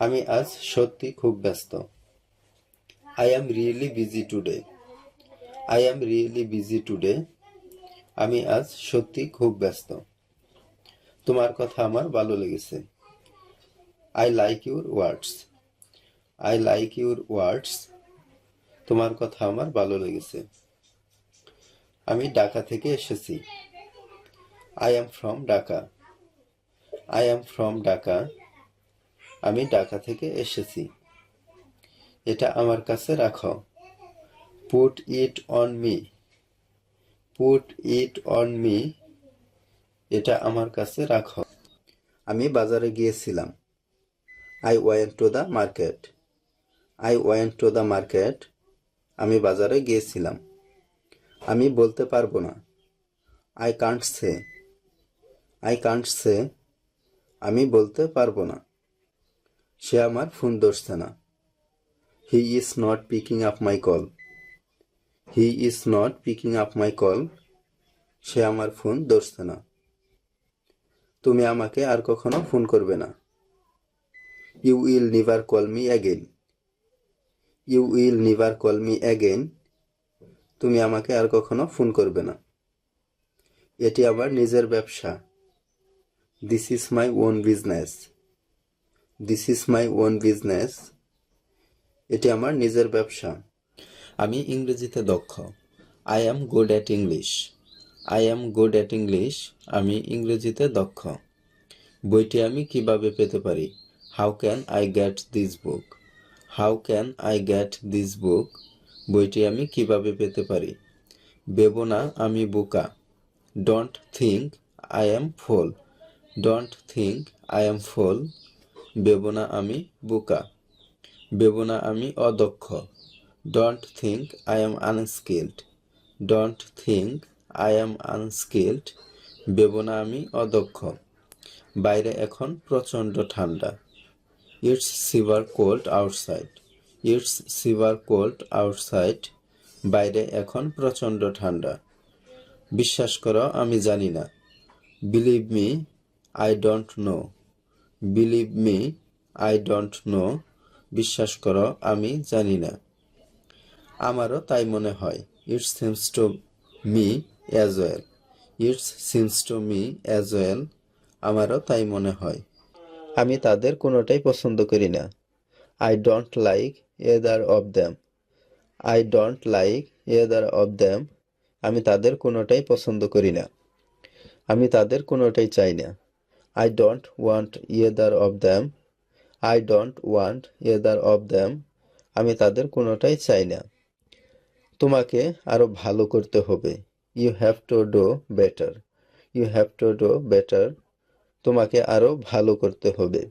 আমি আজ সত্যি খুব ব্যস্ত। I am really busy today I am really busy today আমি আজ সত্যি খুব ব্যস্ত। তোমার কথা আমার ভালো লেগেছে। I like your words I like your words তোমার কথা আমার ভালো লেগেছে। আমি ঢাকা থেকে এসেছি। I am from Dhaka I am from Dhaka আমি ঢাকা থেকে এসেছি। এটা আমার কাছে রাখো। Put it on me put it on me এটা আমার কাছে রাখো। আমি বাজারে গিয়েছিলাম। I went to the market I went to the market আমি বাজারে গিয়েছিলাম। আমি বলতে পারব না। I can't say I can't say আমি বলতে পারব না। সে আমার ফোন ধরছে না। He is not picking up my call he is not picking up my call সে আমার ফোন ধরছে না। তুমি আমাকে আর কখনো ফোন করবে না। You will never call me again you will never call me again তুমি আমাকে আর কখনো ফোন করবে না। এটি আমার নিজের ব্যবসা। This is my own business this is my own business এটি আমার নিজের ব্যবসা। আমি ইংরেজিতে দক্ষ। I am good at English I am good at English আমি ইংরেজিতে দক্ষ। বইটি আমি কীভাবে পেতে পারি? How can I get this book how can I get this book বইটি আমি কীভাবে পেতে পারি? বেবো না আমি বোকা। Don't think I am fool don't think I am fool বেবো না আমি বোকা। বেবো না আমি অদক্ষ। Don't think I am unskilled don't think I am unskilled বেবো না আমি অদক্ষ। বাইরে এখন প্রচণ্ড ঠান্ডা। It's severe cold outside it's severe cold outside বাইরে এখন প্রচণ্ড ঠান্ডা। বিশ্বাস করো, আমি জানি না। Believe me I don't know believe me I don't know বিশ্বাস করো, আমি জানি না। আমারও তাই মনে হয়। It's seems to me as well it's seems to me as well আমারও তাই মনে হয়। আমি তাদের কোনোটাই পছন্দ করি না। I don't like either of them I don't like either of them আমি তাদের কোনোটাই পছন্দ করি না। আমি তাদের কোনোটাই চাই না। I don't want either of them I don't want either of them আমি তাদের কোনোটাই চাই না। তোমাকে আরও ভালো করতে হবে। You have to do better you have to do better তোমাকে আরও ভালো করতে হবে।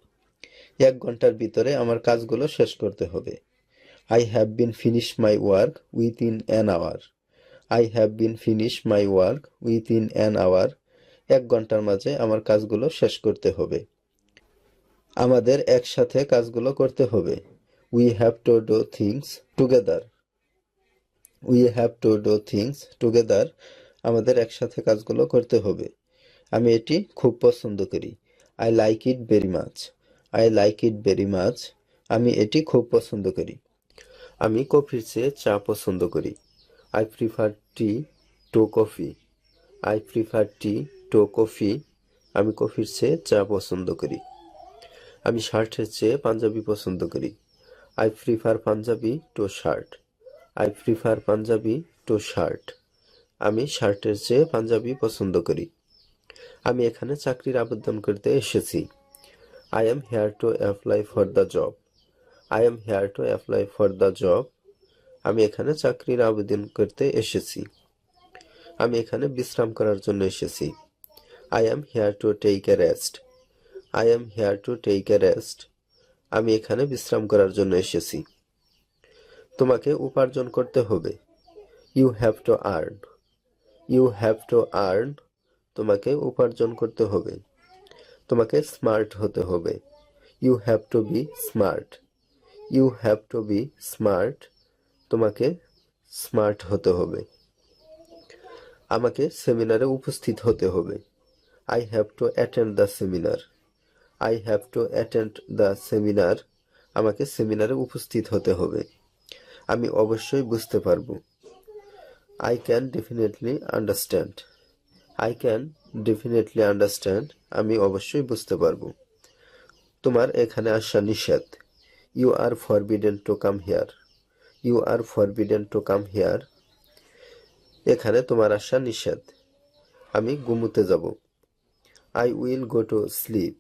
এক ঘণ্টার ভিতরে আমার কাজগুলো শেষ করতে হবে। I have been finish my work within an hour I have been finish my work within an hour এক ঘণ্টার মাঝে আমার কাজগুলো শেষ করতে হবে। আমাদের একসাথে কাজগুলো করতে হবে। We have to do things together we have to do things together আমাদের একসাথে কাজগুলো করতে হবে। আমি এটি খুব পছন্দ করি। I like it very much I like it very much আমি এটি খুব পছন্দ করি। আমি কফির চেয়ে চা পছন্দ করি। I prefer tea to coffee I prefer tea to coffee, আমি কফির চেয়ে চা পছন্দ করি। আমি শার্টের চেয়ে পাঞ্জাবি পছন্দ করি। I prefer panjabi to shirt I prefer panjabi to shirt আমি শার্টের চেয়ে পাঞ্জাবি পছন্দ করি। আমি এখানে চাকরির আবেদন করতে এসেছি। I am here to apply for the job I am here to apply for the job আমি এখানে চাকরির আবেদন করতে এসেছি। আমি এখানে বিশ্রাম করার জন্য এসেছি। I am here to take a rest I am here to take a rest আমি এখানে বিশ্রাম করার জন্য এসেছি। তোমাকে উপার্জন করতে হবে। You have to earn you have to earn তোমাকে উপার্জন করতে হবে। তোমাকে স্মার্ট হতে হবে। You have to be smart you have to be smart তোমাকে স্মার্ট হতে হবে। আমাকে সেমিনারে উপস্থিত হতে হবে। I have to attend the seminar I have to attend the seminar আমাকে সেমিনারে উপস্থিত হতে হবে। আমি অবশ্যই বুঝতে পারব। I can definitely understand I can definitely understand আমি অবশ্যই বুঝতে পারব। তোমার এখানে আসা নিষেধ। You are forbidden to come here you are forbidden to come here এখানে তোমার আসা নিষেধ। আমি ঘুমুতে যাব। I will go to sleep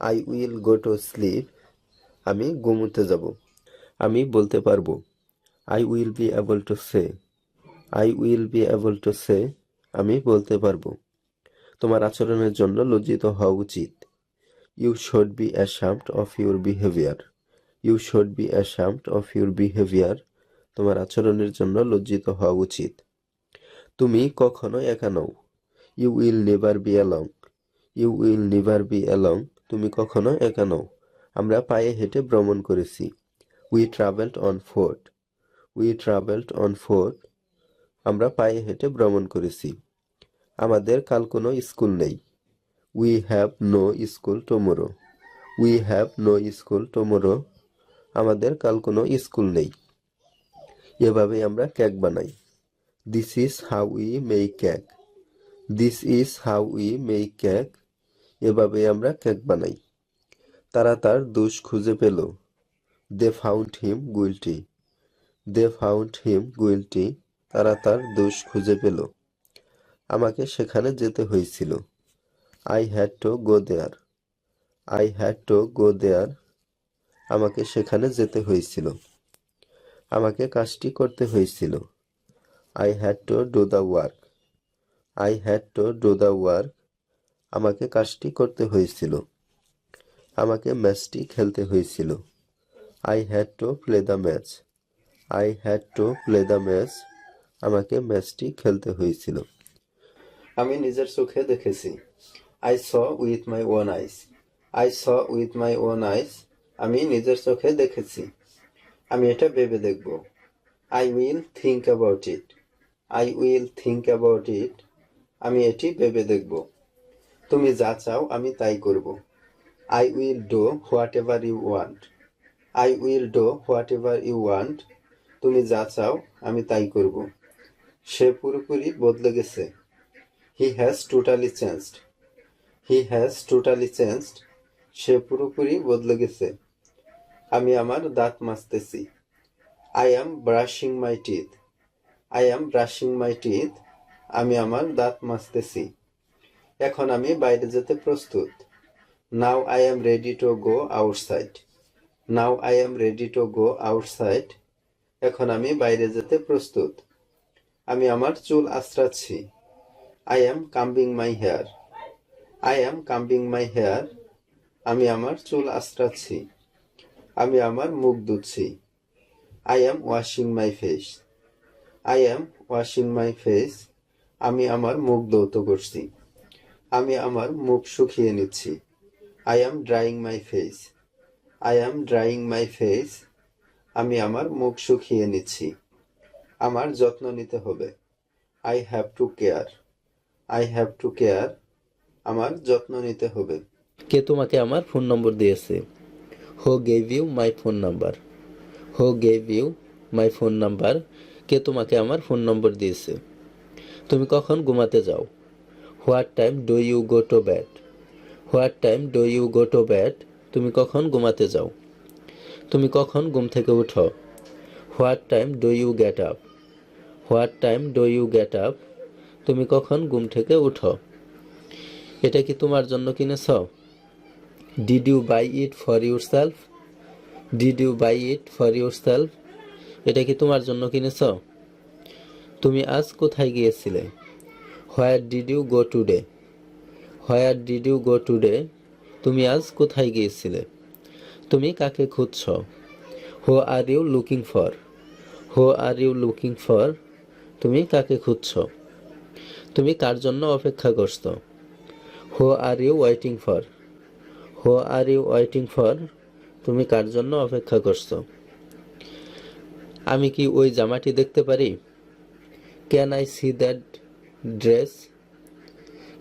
I will go to sleep আমি ঘুমুতে যাব। আমি বলতে পারব I will be able to say I will be able to say আমি বলতে পারব, তোমার আচরণের জন্য লজ্জিত হওয়া উচিত। You should be ashamed of your behaviour you should be ashamed of your behaviour তোমার আচরণের জন্য লজ্জিত হওয়া উচিত। তুমি কখনো একা নও। You will never be along you will never be along তুমি কখনো একা নও। আমরা পায়ে হেঁটে ভ্রমণ করেছি। We travelled on foot we travelled on foot আমরা পায়ে হেঁটে ভ্রমণ করেছি। আমাদের কাল কোনো স্কুল নেই। We have no school tomorrow we have no school tomorrow আমাদের কাল কোনো স্কুল নেই। এভাবে আমরা কেক বানাই। This is how we make cake this is how we make cake এভাবে আমরা কেক বানাই। তারা তার দোষ খুঁজে পেল। They found him গুইলটি they found him গুইলটি তারা তার দোষ খুঁজে পেল। আমাকে সেখানে যেতে হয়েছিল। I had to go there I had to go there আমাকে সেখানে যেতে হয়েছিল। আমাকে কাজটি করতে হয়েছিল। I had to do the work I had to do the work আমাকে কাজটি করতে হয়েছিল। আমাকে ম্যাচটি খেলতে হয়েছিল। I had to play the match I had to play the match আমাকে ম্যাচটি খেলতে হয়েছিল। আমি নিজের চোখে দেখেছি। I saw with my own eyes I saw with my own eyes আমি নিজের চোখে দেখেছি। আমি এটা ভেবে দেখব। I will think about it I will think about it আমি এটি ভেবে দেখব। তুমি যা চাও, আমি তাই করব। I will do whatever you want I will do whatever you want তুমি যা চাও, আমি তাই করব। সে পুরোপুরি বদলে গেছে। He has totally changed he has totally changed সে পুরোপুরি বদলে গেছে। আমি আমার দাঁত মাজতেছি। I am brushing my teeth I am brushing my teeth আমি আমার দাঁত মাজতেছি। এখন আমি বাইরে যেতে প্রস্তুত। Now I am ready to go outside now I am ready to go outside এখন আমি বাইরে যেতে প্রস্তুত। আমি আমার চুল আশ্রাচ্ছি I am combing my hair I am combing my hair আমি আমার চুল আশ্রাচ্ছি আমি আমার মুখ ধুচ্ছি। I am washing my face I am washing my face আমি আমার মুখ ধৌত করছি। আমি আমার মুখ শুকিয়ে নিচ্ছি। I am drying my face I am drying my face আমি আমার মুখ শুকিয়ে নিচ্ছি। আমার যত্ন নিতে হবে। I have to care I have to care আমার যত্ন নিতে হবে। কে তোমাকে আমার ফোন নম্বর দিয়েছে? Who gave you my phone number who gave you my phone number কে তোমাকে আমার ফোন নম্বর দিয়েছে? তুমি কখন ঘুমাতে যাও? What time do you go to bed? What time do you go to bed? তুমি কখন ঘুমাতে যাও? তুমি কখন ঘুম থেকে উঠো? What time do you get up? What time do you get up? তুমি কখন ঘুম থেকে উঠো? এটা কি তোমার জন্য কিনেছ? Did you buy it for yourself did you buy it for yourself এটা কি তোমার জন্য কিনেছ? তুমি আজ কোথায় গিয়েছিলে? Where did you go today where did you go today তুমি আজ কোথায় গিয়েছিলে? তুমি কাকে খুঁজছ? হো আর ইউ লুকিং ফর হো আর ইউ লুকিং ফর তুমি কাকে খুঁজছ? তুমি কার জন্য অপেক্ষা করছ? হো আর ইউ ওয়েটিং ফর হো আর ইউ ওয়েটিং ফর তুমি কার জন্য অপেক্ষা করছ? আমি কি ওই জামাটি দেখতে পারি? Can I see that dress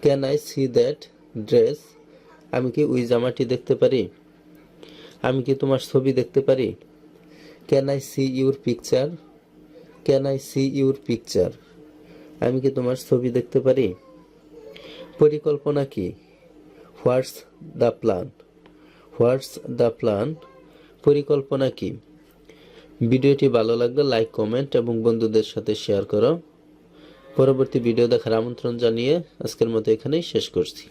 can I see that dress আমি কি ওই জামাটি দেখতে পারি? আমি কি তোমার ছবি দেখতে পারি? Can I see your picture can I see your picture আমি কি তোমার ছবি দেখতে পারি? পরিকল্পনা কি? What's the plan what's the plan পরিকল্পনা কি? ভিডিওটি ভালো লাগলে লাইক কমেন্ট এবং বন্ধুদের সাথে শেয়ার করো। পরবর্তী ভিডিও দেখার আমন্ত্রণ জানিয়ে আজকের মতো এখানেই শেষ করছি।